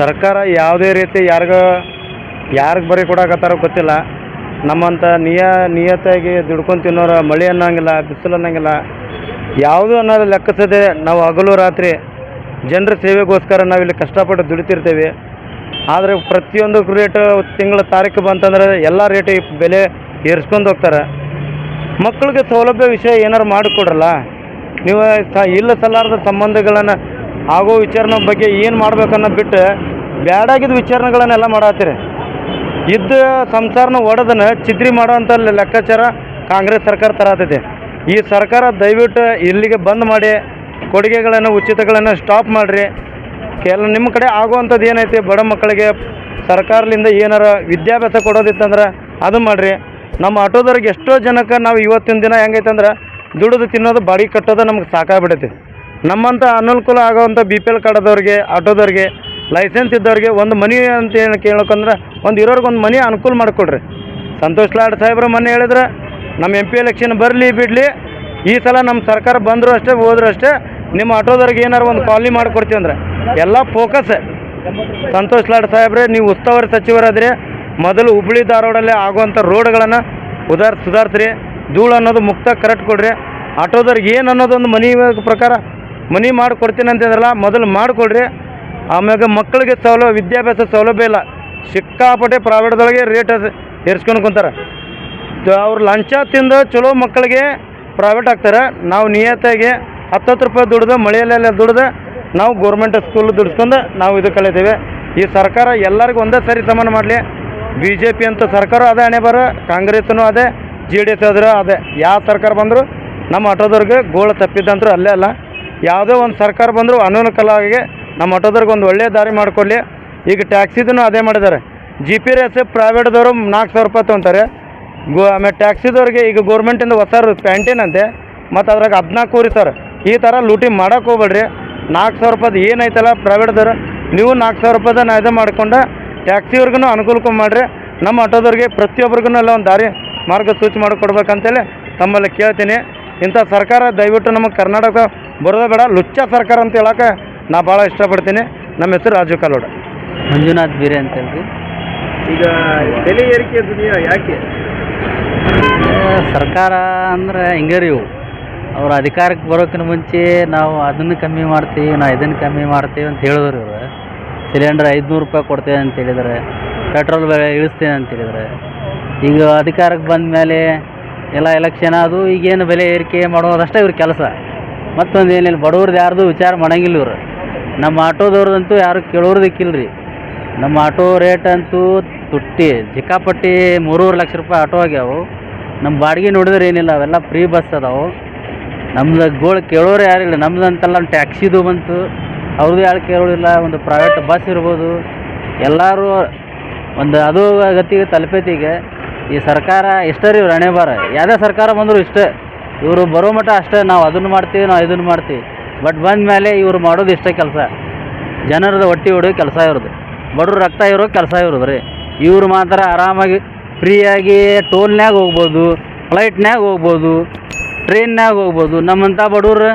ಸರ್ಕಾರ ಯಾವುದೇ ರೀತಿ ಯಾರಿಗ ಯಾರಿಗೆ ಬರೀ ಕೊಡಕತ್ತಾರೋ ಗೊತ್ತಿಲ್ಲ. ನಮ್ಮಂಥ ನಿಯ ನಿಯತ್ತಾಗಿ ದುಡ್ಕೊಂಡು ತಿನ್ನೋರು ಮಳೆ ಅನ್ನೋಂಗಿಲ್ಲ, ಬಿಸಿಲು ಅನ್ನೋಂಗಿಲ್ಲ. ಯಾವುದು ಅನ್ನೋದು ಲೆಕ್ಕಿಸದೆ ನಾವು ಹಗಲು ರಾತ್ರಿ ಜನರ ಸೇವೆಗೋಸ್ಕರ ನಾವಿಲ್ಲಿ ಕಷ್ಟಪಟ್ಟು ದುಡಿತಿರ್ತೀವಿ. ಆದರೆ ಪ್ರತಿಯೊಂದು ರೇಟ್ ತಿಂಗಳ ತಾರೀಕು ಬಂತಂದ್ರೆ ಎಲ್ಲ ರೇಟ್ ಬೆಲೆ ಏರಿಸ್ಕೊಂಡು ಹೋಗ್ತಾರೆ. ಮಕ್ಕಳಿಗೆ ಸೌಲಭ್ಯ ವಿಷಯ ಏನಾರು ಮಾಡಿಕೊಡ್ರಲ್ಲ? ನೀವು ಸ ಇಲ್ಲ ಸಲಾರದ ಸಂಬಂಧಗಳನ್ನು ಆಗೋ ವಿಚಾರನ ಬಗ್ಗೆ ಏನು ಮಾಡ್ಬೇಕನ್ನೋದು ಬಿಟ್ಟು ಬ್ಯಾಡಾಗಿದ್ದ ವಿಚಾರಗಳನ್ನೆಲ್ಲ ಮಾಡತ್ತೀರಿ. ಇದ್ದ ಸಂಸಾರನ ಒಡೆದನ ಚಿದ್ರಿ ಮಾಡೋವಂಥ ಲೆಕ್ಕಾಚಾರ ಕಾಂಗ್ರೆಸ್ ಸರ್ಕಾರ ತರತೈತಿ ಈ ಸರ್ಕಾರ ದಯವಿಟ್ಟು ಇಲ್ಲಿಗೆ ಬಂದ್ ಮಾಡಿ, ಕೊಡುಗೆಗಳನ್ನು, ಉಚಿತಗಳನ್ನು ಸ್ಟಾಪ್ ಮಾಡಿರಿ. ಕೆಲ ನಿಮ್ಮ ಕಡೆ ಆಗುವಂಥದ್ದು ಏನೈತಿ, ಬಡ ಮಕ್ಕಳಿಗೆ ಸರ್ಕಾರದಿಂದ ಏನಾರ ವಿದ್ಯಾಭ್ಯಾಸ ಕೊಡೋದಿತ್ತಂದ್ರೆ ಅದು ಮಾಡಿರಿ. ನಮ್ಮ ಆಟೋದವ್ರಿಗೆ ಎಷ್ಟೋ ಜನಕ್ಕೆ ನಾವು ಇವತ್ತಿನ ದಿನ ಹೆಂಗೈತಂದ್ರೆ ದುಡಿದು ತಿನ್ನೋದು ಬಾಡಿಗೆ ಕಟ್ಟೋದು ನಮ್ಗೆ ಸಾಕಾಗ್ಬಿಡೈತಿ. ನಮ್ಮಂಥ ಅನನುಕೂಲ ಆಗೋವಂಥ ಬಿ ಪಿ ಎಲ್ ಕಾರ್ಡದವ್ರಿಗೆ ಆಟೋದವ್ರಿಗೆ ಲೈಸೆನ್ಸ್ ಇದ್ದವ್ರಿಗೆ ಒಂದು ಮನೆ ಅಂತ ಏನು ಕೇಳೋಕಂದ್ರೆ ಒಂದು ಇರೋರ್ಗೆ ಒಂದು ಮನೆ ಅನುಕೂಲ ಮಾಡಿಕೊಡ್ರಿ. ಸಂತೋಷ್ ಲಾಡ್ ಸಾಹೇಬ್ರ ಮೊನ್ನೆ ಹೇಳಿದ್ರೆ ನಮ್ಮ ಎಂ ಪಿ ಎಲೆಕ್ಷನ್ ಬರಲಿ ಬಿಡಲಿ, ಈ ಸಲ ನಮ್ಮ ಸರ್ಕಾರ ಬಂದರೂ ಅಷ್ಟೇ, ಹೋದ್ರು ಅಷ್ಟೇ, ನಿಮ್ಮ ಆಟೋದವ್ರಿಗೆ ಏನಾರು ಒಂದು ಕಾಲನಿ ಮಾಡಿಕೊಡ್ತೀವಿ ಅಂದ್ರೆ. ಎಲ್ಲ ಫೋಕಸ್ ಸಂತೋಷ್ ಲಾಡ್ ಸಾಹೇಬ್ರೆ, ನೀವು ಉಸ್ತುವಾರಿ ಸಚಿವರಾದರೆ, ಮೊದಲು ಹುಬ್ಳಿ ಧಾರವಾಡಲ್ಲೇ ಆಗುವಂಥ ರೋಡ್ಗಳನ್ನು ಉದಾರ್ ಸುಧಾರಿಸ್ರಿ ಧೂಳು ಅನ್ನೋದು ಮುಕ್ತ ಕರೆಕ್ಟ್ ಕೊಡ್ರಿ. ಆಟೋದವ್ರಿಗೆ ಏನು ಅನ್ನೋದೊಂದು ಮನೆ ಪ್ರಕಾರ ಮನಿ ಮಾಡಿಕೊಡ್ತೀನಿ ಅಂತಂದ್ರಲ್ಲ, ಮೊದಲು ಮಾಡಿಕೊಡ್ರಿ. ಆಮ್ಯಾಗ ಮಕ್ಕಳಿಗೆ ಸೌಲಭ್ಯ, ವಿದ್ಯಾಭ್ಯಾಸ ಸೌಲಭ್ಯ ಇಲ್ಲ. ಸಿಕ್ಕಾಪಟ್ಟೆ ಪ್ರೈವೇಟ್ದೊಳಗೆ ರೇಟ್ ಏರ್ಸ್ಕೊಂಡು ಕುಂತಾರೆ. ಅವ್ರು ಲಂಚ ತಿಂದು ಚಲೋ ಮಕ್ಕಳಿಗೆ ಪ್ರೈವೇಟ್ ಆಗ್ತಾರೆ ನಾವು ನಿಯತ್ತಾಗಿ ಹತ್ತತ್ತು ರೂಪಾಯಿ ದುಡ್ದು ಮಳೆಯಲ್ಲೆಲ್ಲ ದುಡ್ದು ನಾವು ಗೌರ್ಮೆಂಟ್ ಸ್ಕೂಲ್ ದುಡಿಸ್ಕೊಂಡು ನಾವು ಇದು ಕಲಿತೇವೆ ಈ ಸರ್ಕಾರ ಎಲ್ಲರಿಗೂ ಒಂದೇ ಸರಿ ಸಮಾನ ಮಾಡಲಿ. ಬಿ ಜೆ ಪಿ ಅಂತ ಸರ್ಕಾರ ಅದೇ ಹಣೆ ಬರ, ಕಾಂಗ್ರೆಸ್ನು ಅದೇ ಜೆ ಡಿ ಎಸ್ ಆದರೂ ಅದೇ. ಯಾವ ಸರ್ಕಾರ ಬಂದರೂ ನಮ್ಮ ಆಟೋದವ್ರಿಗೆ ಗೋಳು ತಪ್ಪಿದ್ದಂತರೂ ಅಲ್ಲೇ ಅಲ್ಲ. ಯಾವುದೇ ಒಂದು ಸರ್ಕಾರ ಬಂದರೂ ಅನನುಕೂಲವಾಗಿ ನಮ್ಮ ಆಟೋದವ್ರಿಗೆ ಒಂದು ಒಳ್ಳೆಯ ದಾರಿ ಮಾಡಿಕೊಡ್ಲಿ. ಈಗ ಟ್ಯಾಕ್ಸಿದೂ ಅದೇ ಮಾಡಿದ್ದಾರೆ. ಜಿ ಪಿ ಎಸ್ ಪ್ರೈವೇಟ್ದವರು ನಾಲ್ಕು ಸಾವಿರ ರೂಪಾಯಿ ತೊಗೊತಾರೆ ಗೋ, ಆಮೇಲೆ ಟ್ಯಾಕ್ಸಿದವ್ರಿಗೆ ಈಗ ಗೌರ್ಮೆಂಟಿಂದ ಹೊಸ ಪ್ಯಾಂಟೀನ್ ಅಂತೆ. ಮತ್ತು ಅದ್ರಾಗ ಹದಿನಾಲ್ಕು ಕೂರಿ ಸರ್. ಈ ಥರ ಲೂಟಿ ಮಾಡೋಕೆ ಹೋಗ್ಬೇಡ್ರಿ. ನಾಲ್ಕು ಸಾವಿರ ರೂಪಾಯ್ದು ಏನೈತಲ್ಲ ಪ್ರೈವೇಟ್ದವ್ರು ನೀವು ನಾಲ್ಕು ಸಾವಿರ ರೂಪಾಯ್ದ ನಾ ಇದು ಮಾಡ್ಕೊಂಡು ಟ್ಯಾಕ್ಸಿಯವ್ರಿಗೂ ಅನುಕೂಲಕ್ಕೆ ಮಾಡಿರಿ. ನಮ್ಮ ಆಟೋದವ್ರಿಗೆ ಪ್ರತಿಯೊಬ್ಬರಿಗೂ ಎಲ್ಲ ಒಂದು ದಾರಿ ಮಾರ್ಗಸೂಚಿ ಮಾಡಿಕೊಡ್ಬೇಕಂತೇಳಿ ತಮ್ಮಲ್ಲಿ ಕೇಳ್ತೀನಿ. ಇಂಥ ಸರ್ಕಾರ ದಯವಿಟ್ಟು ನಮಗೆ ಕರ್ನಾಟಕ ಬರೋದೇ ಬೇಡ. ಲುಚ್ಚ ಸರ್ಕಾರ ಅಂತ ಹೇಳಕ್ಕೆ ನಾ ಭಾಳ ಇಷ್ಟಪಡ್ತೀನಿ. ನಮ್ಮ ಹೆಸರು ರಾಜು ಕಲೋಡ ಮಂಜುನಾಥ್ ಬೀರೆ ಅಂತೇಳಿ ಈಗ ಬೆಲೆ ಏರಿಕೆ ದುನಿಯಾ ಯಾಕೆ? ಸರ್ಕಾರ ಅಂದ್ರೆ ಹಿಂಗೆ ರೀ ಇವು? ಅವ್ರು ಅಧಿಕಾರಕ್ಕೆ ಬರೋಕ್ಕಿಂತ ಮುಂಚೆ ನಾವು ಅದನ್ನು ಕಮ್ಮಿ ಮಾಡ್ತೀವಿ ನಾವು ಇದನ್ನು ಕಮ್ಮಿ ಮಾಡ್ತೀವಿ ಅಂತ ಹೇಳಿದ್ರು ಇವರು. ಸಿಲಿಂಡರ್ ಐದುನೂರು ರೂಪಾಯಿ ಕೊಡ್ತೇವೆ ಅಂತ ಹೇಳಿದರೆ. ಪೆಟ್ರೋಲ್ ಬೆಲೆ ಇಳಿಸ್ತೇನೆ ಅಂತ ಹೇಳಿದರೆ. ಈಗ ಅಧಿಕಾರಕ್ಕೆ ಬಂದ ಮೇಲೆ ಎಲ್ಲ ಎಲೆಕ್ಷನ್ ಅದು ಈಗೇನು ಬೆಲೆ ಏರಿಕೆ ಮಾಡೋದಷ್ಟೇ ಇವ್ರ ಕೆಲಸ. ಮತ್ತೊಂದು ಏನಿಲ್ಲ ಬಡವ್ರದ್ದು ಯಾರ್ದು ವಿಚಾರ ಮಾಡಂಗಿಲ್ಲ ಇವರು. ನಮ್ಮ ಆಟೋದವ್ರದಂತೂ ಯಾರು ಕೇಳೋರ್ದಿಕ್ಕಿಲ್ಲ ರೀ ನಮ್ಮ ಆಟೋ ರೇಟ್ ಅಂತೂ ತುಟ್ಟಿ ಸಿಕ್ಕಾಪಟ್ಟಿ ಮೂರುವರೆ ಲಕ್ಷ ರೂಪಾಯಿ ಆಟೋ ಆಗ್ಯಾವು. ನಮ್ಮ ಬಾಡಿಗೆ ನೋಡಿದ್ರೆ ಏನಿಲ್ಲ, ಅವೆಲ್ಲ ಫ್ರೀ ಬಸ್ ಅದಾವು. ನಮ್ದು ಗೋಳು ಕೇಳೋರು ಯಾರಿಲ್ಲ ನಮ್ದು ಅಂತಲ್ಲ ಟ್ಯಾಕ್ಸಿದು ಬಂತು. ಅವ್ರದ್ದು ಯಾರು ಕೇಳೋದಿಲ್ಲ ಒಂದು ಪ್ರೈವೇಟ್ ಬಸ್ ಇರ್ಬೋದು. ಎಲ್ಲರೂ ಒಂದು ಅದು ಗತಿಗೆ ತಲುಪೈತಿಗೆ ಈ ಸರ್ಕಾರ ಇಷ್ಟೇ ರೀ ಇವ್ರು ಹಣೆ ಬಾರ ಯಾವುದೇ ಸರ್ಕಾರ ಬಂದರೂ ಇಷ್ಟೇ. ಇವರು ಬರೋ ಮಟ್ಟ ಅಷ್ಟೇ, ನಾವು ಅದನ್ನು ಮಾಡ್ತೀವಿ, ನಾವು ಇದನ್ನು ಮಾಡ್ತೀವಿ. ಬಟ್ ಬಂದ ಮೇಲೆ ಇವ್ರು ಮಾಡೋದು ಇಷ್ಟೇ ಕೆಲಸ. ಜನರದ ಹೊಟ್ಟಿ ಹೊಡೋ ಕೆಲಸ ಇರೋದು. ಬಡವ್ರ ರಕ್ತ ಇರೋ ಕೆಲಸ ಇರೋದು ರೀ. ಇವ್ರು ಮಾತ್ರ ಆರಾಮಾಗಿ ಫ್ರೀಯಾಗಿ ಟೋಲ್ನ್ಯಾಗ ಹೋಗ್ಬೋದು, ಫ್ಲೈಟ್ನ್ಯಾಗ ಹೋಗ್ಬೋದು ಟ್ರೈನ್ನಾಗ ಹೋಗ್ಬೋದು. ನಮ್ಮಂಥ ಬಡವ್ರು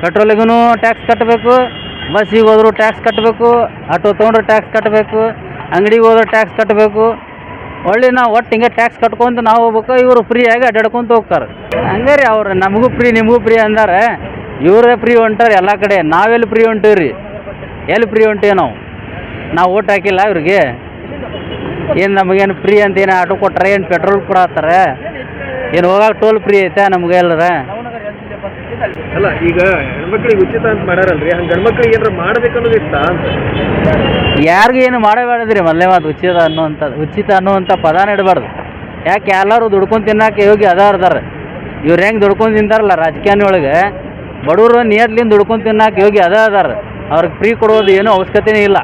ಪೆಟ್ರೋಲಿಗೂ ಟ್ಯಾಕ್ಸ್ ಕಟ್ಟಬೇಕು ಬಸ್ಸಿಗೆ ಹೋದ್ರು ಟ್ಯಾಕ್ಸ್ ಕಟ್ಟಬೇಕು ಆಟೋ ತೊಗೊಂಡ್ರೆ ಟ್ಯಾಕ್ಸ್ ಕಟ್ಟಬೇಕು ಅಂಗಡಿಗೆ ಹೋದ್ರೆ ಟ್ಯಾಕ್ಸ್ ಕಟ್ಟಬೇಕು ಒಳ್ಳೆ ನಾವು ಒಟ್ಟು ಹಿಂಗೆ ಟ್ಯಾಕ್ಸ್ ಕಟ್ಕೊಂತ ನಾವು ಹೋಗ್ಬೇಕು, ಇವರು ಫ್ರೀಯಾಗಿ ಅಡ್ಡಾಡ್ಕೊಂತ ಹೋಗ್ತಾರೆ. ಹಂಗೆ ರೀ ಅವ್ರು, ನಮಗೂ ಫ್ರೀ ನಿಮಗೂ ಫ್ರೀ ಅಂದಾರೆ. ಇವರೇ ಫ್ರೀ ಹೊಂಟಾರೆ ಎಲ್ಲ ಕಡೆ. ನಾವೆಲ್ಲಿ ಫ್ರೀ ಹೊಂಟೀವಿ ರೀ ಎಲ್ಲಿ ಫ್ರೀ ಹೊಂಟೀವಿ ನಾವು? ನಾವು ಓಟ್ ಹಾಕಿಲ್ಲ ಇವ್ರಿಗೆ. ಏನು ನಮಗೇನು ಫ್ರೀ ಅಂತ ಏನು ಆಟೋ ಕೊಟ್ಟರೆ ಏನು ಪೆಟ್ರೋಲ್ ಕೊಡತ್ತಾರೆ? ಏನು ಹೋಗಾಕ ಟೋಲ್ ಫ್ರೀ ಐತೆ ನಮ್ಗೆ ಎಲ್ಲರ ಅಲ್ಲ ಈಗ ಹೆಣ್ಮಕ್ಳಿಗೆ ಉಚಿತ ಅಂತ ಮಾಡಾರಲ್ರಿ? ಹಂಗೆ ಗಂಡ್ಮಕ್ಳಿಗೆ ಏನಾರ ಮಾಡ್ಬೇಕನ್ನೋದು ಇಷ್ಟ ಅಂತ? ಯಾರಿಗೂ ಏನು ಮಾಡಬೇಡದ್ರಿ ಮೊದಲೇ ಮಾತು ಉಚಿತ ಅನ್ನುವಂಥದ್ದು ಉಚಿತ ಅನ್ನುವಂಥ ಪದ ನೆಡಬಾರ್ದು. ಯಾಕೆ ಎಲ್ಲರೂ ದುಡ್ಕೊಂಡು ತಿನ್ನಕ್ಕೆ ಯೋಗಿ ಅದಾರ ಅದಾರ ಇವ್ರು ಹೆಂಗೆ ದುಡ್ಕೊಂಡು ತಿಂತಾರಲ್ಲ ರಾಜಕೀಯ ಒಳಗೆ? ಬಡವರು ನಿಯತ್ಲಿಂದ ದುಡ್ಕೊಂಡು ತಿನ್ನಕ್ಕೆ ಯೋಗಿ ಅದ ಅದಾರ ಅವ್ರಿಗೆ ಫ್ರೀ ಕೊಡೋದು ಏನೂ ಅವಶ್ಯಕತೆನೇ ಇಲ್ಲ.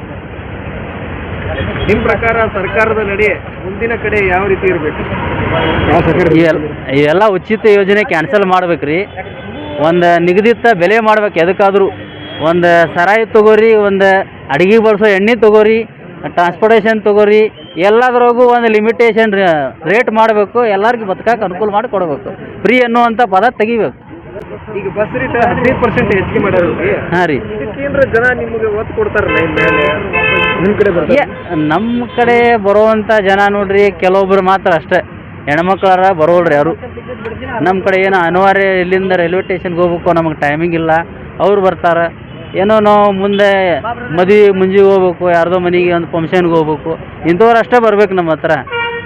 ನಿಮ್ಮ ಪ್ರಕಾರ ಸರ್ಕಾರದ ನಡೆ ಮುಂದಿನ ಕಡೆ ಯಾವ ರೀತಿ ಇರಬೇಕು? ಇವೆಲ್ಲ ಉಚಿತ ಯೋಜನೆ ಕ್ಯಾನ್ಸಲ್ ಮಾಡ್ಬೇಕು ರೀ ಒಂದು ನಿಗದಿತ ಬೆಲೆ ಮಾಡ್ಬೇಕು. ಎದಕ್ಕಾದರೂ ಒಂದು ಸರಾಯಿ ತೊಗೋರಿ ಒಂದು ಅಡಿಗೆ ಬಳಸೋ ಎಣ್ಣೆ ತೊಗೋರಿ ಟ್ರಾನ್ಸ್ಪೋರ್ಟೇಷನ್ ತಗೋರಿ ಎಲ್ಲದ್ರಾಗೂ ಒಂದು ಲಿಮಿಟೇಷನ್ ರೇಟ್ ಮಾಡಬೇಕು. ಎಲ್ಲರಿಗೂ ಬದುಕಕ್ಕೆ ಅನುಕೂಲ ಮಾಡಿ ಕೊಡಬೇಕು. ಫ್ರೀ ಅನ್ನುವಂಥ ಪದ ತೆಗಿಬೇಕು. ಈಗ ಬಸ್ ರೇಟ್ ಹದಿನೈದು ಪರ್ಸೆಂಟ್ ಹೆಚ್ಚಿಗೆ ಮಾಡ್ಯಾರಲ್ರಿ ಹಾಂ ರೀ. ಇದಕ್ಕೇನ್ರ ಜನ ನಿಮಗೆ ಒತ್ತು ಕೊಡ್ತಾರಲ್ಲ ಮೇಲೆ? ನಿಮ್ಮ ಕಡೆ ಬರ್ತಾರೆ? ನಮ್ಮ ಕಡೆ ಬರುವಂಥ ಜನ ನೋಡ್ರಿ ಕೆಲವೊಬ್ರು ಮಾತ್ರ ಅಷ್ಟೇ. ಹೆಣ್ಮಕ್ಳಾರ ಬರೋಲ್ರಿ ಯಾರು? ನಮ್ಮ ಕಡೆ ಏನೋ ಅನಿವಾರ್ಯ ಇಲ್ಲಿಂದ ರೈಲ್ವೆ ಸ್ಟೇಷನ್ಗೆ ಹೋಗ್ಬೇಕು, ನಮಗೆ ಟೈಮಿಂಗ್ ಇಲ್ಲ. ಅವ್ರು ಬರ್ತಾರೆ. ಏನೋ ನಾವು ಮುಂದೆ ಮದಿ ಮುಂಜಿಗೆ ಹೋಗ್ಬೇಕು, ಯಾರ್ದೋ ಮನೆಗೆ ಒಂದು ಫಂಕ್ಷನ್ಗೆ ಹೋಗ್ಬೇಕು. ಇಂಥವ್ರು ಅಷ್ಟೇ ಬರ್ಬೇಕು ನಮ್ಮ ಹತ್ರ.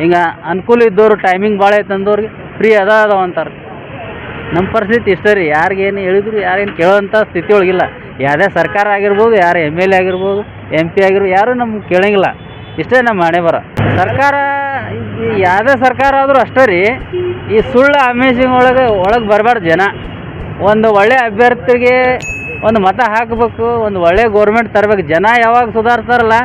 ಹಿಂಗೆ ಅನುಕೂಲ ಇದ್ದವ್ರು ಟೈಮಿಂಗ್ ಭಾಳ ಐತೆ ಅಂದವ್ರಿಗೆ ಫ್ರೀ ಅದ ಅದಾವ ಅಂತಾರೆ. ನಮ್ಮ ಪರಿಸ್ಥಿತಿ ಇಷ್ಟೇ ರೀ. ಯಾರಿಗೇನು ಹೇಳಿದ್ರು ಯಾರೇನು ಕೇಳೋವಂಥ ಸ್ಥಿತಿ ಒಳಗಿಲ್ಲ. ಯಾವುದೇ ಸರ್ಕಾರ ಆಗಿರ್ಬೋದು, ಯಾರು ಎಂ ಎಲ್ ಎ ಆಗಿರ್ಬೋದು ಎಂ ಪಿ ಆಗಿರ್ಬೋದು, ಯಾರೂ ನಮ್ಗೆ ಕೇಳೋಂಗಿಲ್ಲ. ಇಷ್ಟೇ ನಮ್ಮ ಹಣೆ ಬರ. ಸರ್ಕಾರ ಈ ಯಾವುದೇ ಸರ್ಕಾರ ಆದರೂ ಅಷ್ಟೇ ರೀ, ಈ ಸುಳ್ಳು ಅಮೇಜಿಂಗ್ ಒಳಗೆ ಒಳಗೆ ಬರಬಾರ್ದು ಜನ. ಒಂದು ಒಳ್ಳೆ ಅಭ್ಯರ್ಥಿಗೆ ಒಂದು ಮತ ಹಾಕಬೇಕು, ಒಂದು ಒಳ್ಳೆ ಗೌರ್ಮೆಂಟ್ ತರಬೇಕು. ಜನ ಯಾವಾಗ ಸುಧಾರಿಸ್ತಾರಲ್ಲ,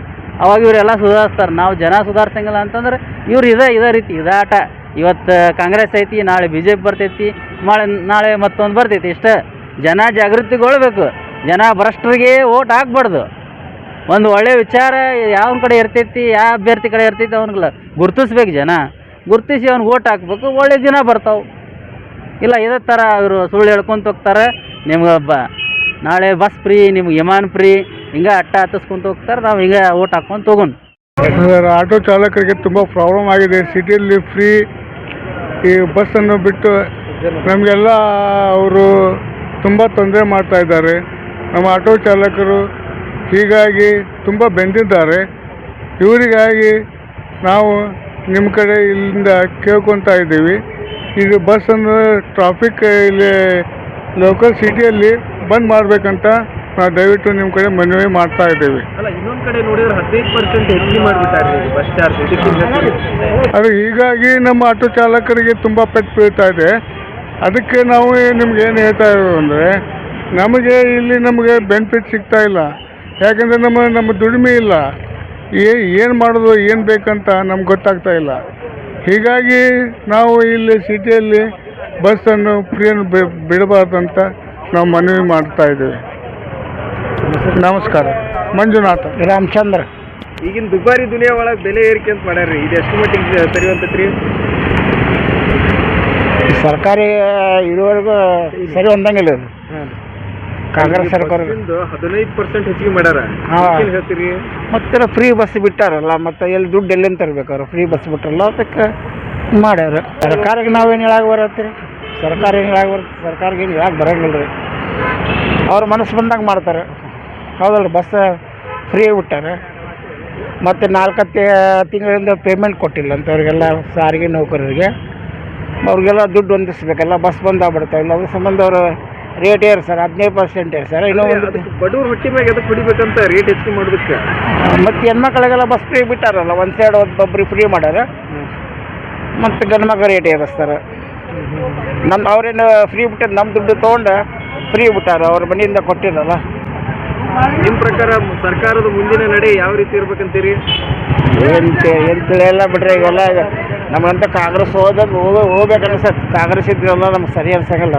ಅವಾಗ ಇವರೆಲ್ಲ ಸುಧಾರಿಸ್ತಾರೆ. ನಾವು ಜನ ಸುಧಾರಿಸಂಗಿಲ್ಲ ಅಂತಂದ್ರೆ ಇವ್ರು ಇದೇ ಇದೇ ರೀತಿ, ಇದೇ ಆಟ. ಇವತ್ತು ಕಾಂಗ್ರೆಸ್ ಐತಿ, ನಾಳೆ ಬಿ ಜೆ ಪಿ ಬರ್ತೈತಿ ನಾಳೆ ನಾಳೆ ಮತ್ತೊಂದು ಬರ್ತೈತಿ. ಇಷ್ಟೇ. ಜನ ಜಾಗೃತಿಗೊಳ್ಬೇಕು. ಜನ ಭ್ರಷ್ಟರಿಗೆ ಓಟ್ ಹಾಕ್ಬಾರ್ದು. ಒಂದು ಒಳ್ಳೆ ವಿಚಾರ ಯಾವ ಕಡೆ ಇರ್ತೈತಿ, ಯಾವ ಅಭ್ಯರ್ಥಿ ಕಡೆ ಇರ್ತೈತಿ ಅವ್ನಿಗೆಲ್ಲ ಗುರ್ತಿಸ್ಬೇಕು ಜನ. ಗುರ್ತಿಸಿ ಅವ್ನಿಗೆ ಓಟ್ ಹಾಕ್ಬೇಕು, ಒಳ್ಳೆ ದಿನ ಬರ್ತಾವೆ. ಇಲ್ಲ, ಇದೇ ಥರ ಅವರು ಸುಳ್ಳು ಹೇಳ್ಕೊಂತ ಹೋಗ್ತಾರೆ. ನಿಮ್ಗೆ ಬ, ನಾಳೆ ಬಸ್ ಫ್ರೀ, ನಿಮ್ಗೆ ವಿಮಾನ ಫ್ರೀ, ಹಿಂಗೆ ಅಟ್ಟ ಹತ್ತಿಸ್ಕೊಂತ ಹೋಗ್ತಾರೆ, ನಾವು ಹಿಂಗೆ ಓಟ್ ಹಾಕ್ಕೊಂತ ಹೋಗೋಣ. ಆಟೋ ಚಾಲಕರಿಗೆ ತುಂಬ ಪ್ರಾಬ್ಲಮ್ ಆಗಿದೆ. ಸಿಟಿಯಲ್ಲಿ ಫ್ರೀ, ಈ ಬಸ್ಸನ್ನು ಬಿಟ್ಟು ನಮಗೆಲ್ಲ ಅವರು ತುಂಬ ತೊಂದರೆ ಮಾಡ್ತಾ ಇದ್ದಾರೆ. ನಮ್ಮ ಆಟೋ ಚಾಲಕರು ಹೀಗಾಗಿ ತುಂಬ ಬೆಂದಿದ್ದಾರೆ. ಇವರಿಗಾಗಿ ನಾವು ನಿಮ್ಮ ಕಡೆ ಇಲ್ಲಿಂದ ಕೇಳ್ಕೊತಾ ಇದ್ದೀವಿ. ಇದು ಅಂದರೆ ಟ್ರಾಫಿಕ್ ಇಲ್ಲಿ ಲೋಕಲ್ ಸಿಟಿಯಲ್ಲಿ ಬಂದ್ ಮಾಡಬೇಕಂತ ನಾವು ದಯವಿಟ್ಟು ನಿಮ್ಮ ಕಡೆ ಮನವಿ ಮಾಡ್ತಾ ಇದ್ದೀವಿ. ಅಲ್ಲ ಇನ್ನೊಂದು ಕಡೆ ನೋಡಿದ್ರೆ ಹದಿನೈದು ಪರ್ಸೆಂಟ್ ಹೆಚ್ಚಿಗೆ ಮಾಡಿಬಿಟ್ಟಾರೆ ಬಸ್ ಚಾರ್ಜ್ ಅದು ಹೀಗಾಗಿ ನಮ್ಮ ಆಟೋ ಚಾಲಕರಿಗೆ ತುಂಬ ಪೆಟ್ಟು ಬೀಳ್ತಾ ಇದೆ. ಅದಕ್ಕೆ ನಾವು ನಿಮ್ಗೆ ಏನು ಹೇಳ್ತಾ ಇರೋದು ಅಂದರೆ ನಮಗೆ ಇಲ್ಲಿ ನಮಗೆ ಬೆನಿಫಿಟ್ ಸಿಗ್ತಾ ಇಲ್ಲ. ಯಾಕಂದರೆ ನಮ್ಮ ನಮ್ಮ ದುಡಿಮೆ ಇಲ್ಲ. ಏ ಏನು ಮಾಡೋದು ಏನು ಬೇಕಂತ ನಮ್ಗೆ ಗೊತ್ತಾಗ್ತಾ ಇಲ್ಲ. ಹೀಗಾಗಿ ನಾವು ಇಲ್ಲಿ ಸಿಟಿಯಲ್ಲಿ ಬಸ್ಸನ್ನು ಫ್ರೀಯನ್ನು ಬಿಡಬಾರ್ದಂತ ನಾವು ಮನವಿ ಮಾಡ್ತಾ ಇದ್ದೀವಿ. ನಮಸ್ಕಾರ. ಮಂಜುನಾಥ. ರಾಮಚಂದ್ರ. ಈಗಿನ ದುಬಾರಿ ದುನಿಯಾ ಒಳಗೆ ಬೆಲೆ ಏರಿಕೆ ಅಂತ ಮಾಡ್ಯಾರ್ರಿ. ಇದು ಎಷ್ಟು ಮಟ್ಟಿಗೆ ಸರಿಯುವಂತೈತ್ರಿ ಸರ್ಕಾರಿ ಇದುವರೆಗೂ ಸರಿ ಹೊಂದಂಗಿಲ್ಲ ಇದು. ಕಾಂಗ್ರೆಸ್ ಸರ್ಕಾರ ಹದಿನೈದು ಪರ್ಸೆಂಟ್ ಹೆಚ್ಚಿಗೆ ಮಾಡ್ಯಾರ. ಹಾ. ಏನ್ ಹೇಳ್ತೀರಿ? ಮತ್ತೆ ಫ್ರೀ ಬಸ್ ಬಿಟ್ಟಾರಲ್ಲ ಮತ್ತೆ ಎಲ್ಲಿ ದುಡ್ಡು ಎಲ್ಲಿಂದ ತರ್ಬೇಕಾರೆ ಫ್ರೀ ಬಸ್ ಬಿಟ್ರಲ್ಲ ಅದಕ್ಕೆ ಮಾಡ್ಯಾರ. ಸರ್ಕಾರಕ್ಕೆ ನಾವೇನು ಹೇಳಾಗ ಬರತ್ತೀರಿ? ಸರ್ಕಾರ ಏನು ಹೇಳಾಗ ಬರುತ್ತೆ ಸರ್ಕಾರಕ್ಕೆ ಏನು ಹೇಳಾಗ ಬರಂಗಿಲ್ಲ ರೀ ಅವ್ರ ಮನಸ್ಸು ಬಂದಾಗ ಮಾಡ್ತಾರೆ. ಹೌದಲ್ರಿ ಬಸ್ ಫ್ರೀ ಬಿಟ್ಟಾರೆ. ಮತ್ತು ನಾಲ್ಕತ್ತು ತಿಂಗಳಿಂದ ಪೇಮೆಂಟ್ ಕೊಟ್ಟಿಲ್ಲ ಅಂತ ಅವ್ರಿಗೆಲ್ಲ ಸಾರಿಗೆ ನೌಕರರಿಗೆ. ಅವ್ರಿಗೆಲ್ಲ ದುಡ್ಡು ಹೊಂದಿಸ್ಬೇಕಲ್ಲ ಬಸ್ ಬಂದಾಗ ಇಲ್ಲ ಅದ್ರ ಸಂಬಂಧ ಅವರು ರೇಟ್ ಏರ್ಸರ್ ಹದಿನೈದು ಪರ್ಸೆಂಟ್ ಏರ್ಸರ್ ಇನ್ನೂ ಒಂದು ಬಡವ್ರ ಹೊಟ್ಟಿ ಮ್ಯಾಗ ಅದು ಹೊಡಿಬೇಕಂತ ರೇಟ್ ಹೆಚ್ಚಿಗೆ ಮಾಡೋದಕ್ಕೆ? ಮತ್ತು ಹೆಣ್ಮಕ್ಳಿಗೆಲ್ಲ ಬಸ್ ಫ್ರೀ ಬಿಟ್ಟಾರಲ್ಲ ಒಂದು ಸೈಡ್ ಒಬ್ಬೊಬ್ರಿಗೆ ಫ್ರೀ ಮಾಡ್ಯಾರ. ಮತ್ತು ಗಂಡು ರೇಟ್ ರೇಟ್ ಸರ್. ನಮ್ಮ ಅವ್ರೇನು ಫ್ರೀ ಬಿಟ್ಟಾರ ನಮ್ಮ ದುಡ್ಡು ತೊಗೊಂಡು ಫ್ರೀ ಬಿಟ್ಟಾರ ಅವ್ರ ಮನೆಯಿಂದ ಕೊಟ್ಟಿರಲ್ಲ. ನಿಮ್ಮ ಪ್ರಕಾರ ಸರ್ಕಾರದ ಮುಂದಿನ ನಡೆ ಯಾವ ರೀತಿ ಇರ್ಬೇಕಂತೀರಿ? ಎಂತ ಎಂತೇಳೆಲ್ಲ ಬಿಡ್ರಿ ಇವೆಲ್ಲ ನಮಗಂತ ಕಾಂಗ್ರೆಸ್ ಹೋದಾಗ ಹೋಗ ಹೋಗ್ಬೇಕು ಅನ್ಸತ್ತೆ ಕಾಂಗ್ರೆಸ್ ಇದ್ರೆಲ್ಲ ನಮ್ಗೆ ಸರಿ ಅನ್ಸಂಗಿಲ್ಲ.